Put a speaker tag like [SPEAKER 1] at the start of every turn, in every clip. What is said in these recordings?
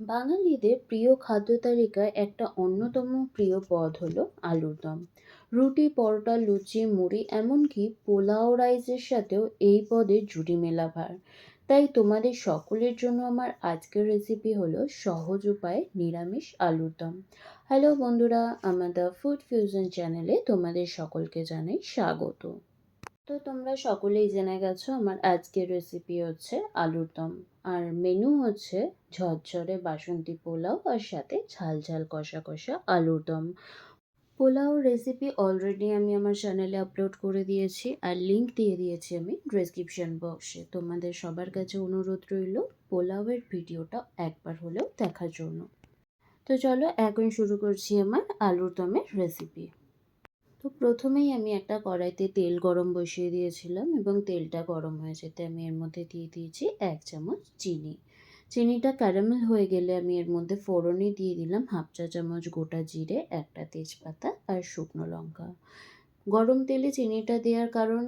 [SPEAKER 1] বাঙালিদের প্রিয় খাদ্য তালিকায় একটা অন্যতম প্রিয় পদ হলো আলুর দম। রুটি, পরোটা, লুচি, মুড়ি, এমনকি পোলাও রাইসের সাথেও এই পদের জুটি মেলা ভার তাই তোমাদের সকলের জন্য আমার আজকের রেসিপি হলো সহজ উপায়ে নিরামিষ আলুর দম। হ্যালো বন্ধুরা আমাদের ফুড ফিউশন চ্যানেলে তোমাদের সকলকে জানাই স্বাগত। তো তোমরা সকলেই জেনে গেছো আমার আজকের রেসিপি হচ্ছে আলুর দম। আর মেনু হচ্ছে ঝরঝরে বাসন্তী পোলাও আর সাথে ঝাল ঝাল কষা কষা আলুর দম। পোলাও রেসিপি অলরেডি আমি আমার চ্যানেলে আপলোড করে দিয়েছি আর লিংক দিয়ে দিয়েছি আমি ডিসক্রিপশন বক্সে তোমাদের সবার কাছে অনুরোধ রইল পোলাওয়ের ভিডিওটা একবার হলেও দেখার জন্য। তো চলো এখন শুরু করছি আমার আলুর দমের রেসিপি প্রথমেই আমি একটা কড়াইতে তেল গরম বসিয়ে দিয়েছিলাম এবং তেলটা গরম হয়ে যেতে আমি এর মধ্যে দিয়ে দিয়েছি এক চামচ চিনি। চিনিটা ক্যারামেল হয়ে গেলে আমি এর মধ্যে ফোড়নে দিয়ে দিলাম হাফ চা চামচ গোটা জিরে, একটা তেজপাতা আর শুকনো লঙ্কা। গরম তেলে চিনিটা দেওয়ার কারণ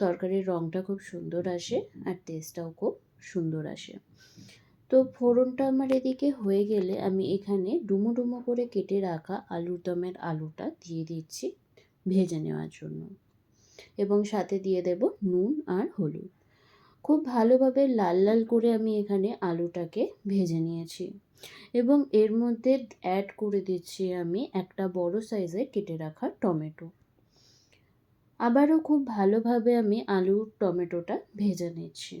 [SPEAKER 1] তরকারির রঙটা খুব সুন্দর আসে আর টেস্টটাও খুব সুন্দর আসে। তো ফোড়নটা আমার এদিকে হয়ে গেলে আমি এখানে ডুমো ডুমো করে কেটে রাখা আলুর দমের আলুটা দিয়ে দিচ্ছি ভেজে নেওয়ার জন্য। এবং সাথে দিয়ে দেব নুন আর হলুদ। খুব ভালোভাবে লাল লাল করে আমি এখানে আলুটাকে ভেজে নিয়েছি। এবং এর মধ্যে অ্যাড করে দিচ্ছি আমি একটা বড় সাইজের কেটে রাখা টমেটো। আবারও খুব ভালোভাবে আমি আলু টমেটোটা ভেজে নিচ্ছি।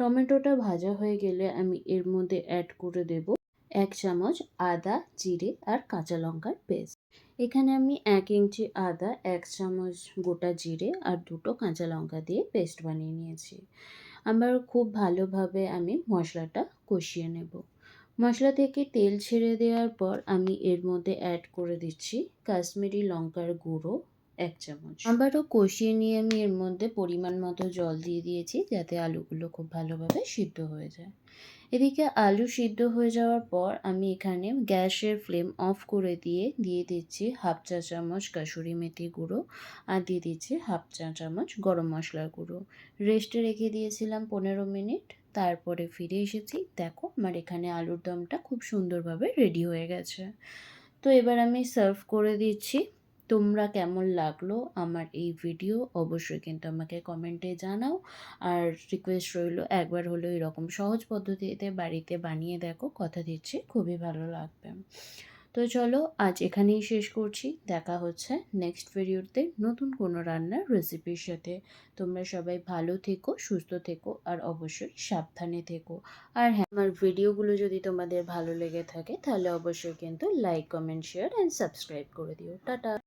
[SPEAKER 1] টমেটোটা ভাজা হয়ে গেলে আমি এর মধ্যে অ্যাড করে দেব এক চামচ আদা, জিরে আর কাঁচা লঙ্কার পেস্ট এখানে আমি এক ইঞ্চি আদা, এক চামচ গোটা জিরে আর দুটো কাঁচা লঙ্কা দিয়ে পেস্ট বানিয়ে নিয়েছি। আমার খুব ভালোভাবে আমি মশলাটা কষিয়ে নেব। মশলা থেকে তেল ছেড়ে দেওয়ার পর আমি এর মধ্যে অ্যাড করে দিচ্ছি কাশ্মীরি লঙ্কার গুঁড়ো এক চামচ। আবারও কষিয়ে নিয়ে আমি এর মধ্যে পরিমাণ মতো জল দিয়ে দিয়েছি যাতে আলুগুলো খুব ভালোভাবে সিদ্ধ হয়ে যায়। এদিকে আলু সিদ্ধ হয়ে যাওয়ার পর আমি এখানে গ্যাসের ফ্লেম অফ করে দিয়ে দিয়ে দিচ্ছি হাফ চা চামচ কাসুরি মেথি গুঁড়ো আর দিয়ে দিচ্ছি হাফ চা চামচ গরম মশলার গুঁড়ো। রেস্টে রেখে দিয়েছিলাম পনেরো মিনিট, তারপরে ফিরে এসেছি। দেখো আমার এখানে আলুর দমটা খুব সুন্দরভাবে রেডি হয়ে গেছে। তো এবার আমি সার্ভ করে দিচ্ছি তোমরা কেমন লাগল আমার এই ভিডিও অবশ্যই কিন্তু আমাকে কমেন্টে জানাও। আর রিকোয়েস্ট রইল, একবার হলো এরকম সহজ পদ্ধতিতে বাড়িতে বানিয়ে দেখো, কথা দিচ্ছি, খুবই ভালো লাগবে। তো চলো, আজ এখানেই শেষ করছি। দেখা হচ্ছে নেক্সট ভিডিওতে নতুন কোনো রান্নার রেসিপির সাথে। তোমরা সবাই ভালো থেকো, সুস্থ থেকো, আর অবশ্যই সাবধানে থেকো। আর হ্যাঁ আমার ভিডিওগুলো যদি তোমাদের ভালো লেগে থাকে, তাহলে অবশ্যই কিন্তু like comment share and subscribe করে দিও। টাটা!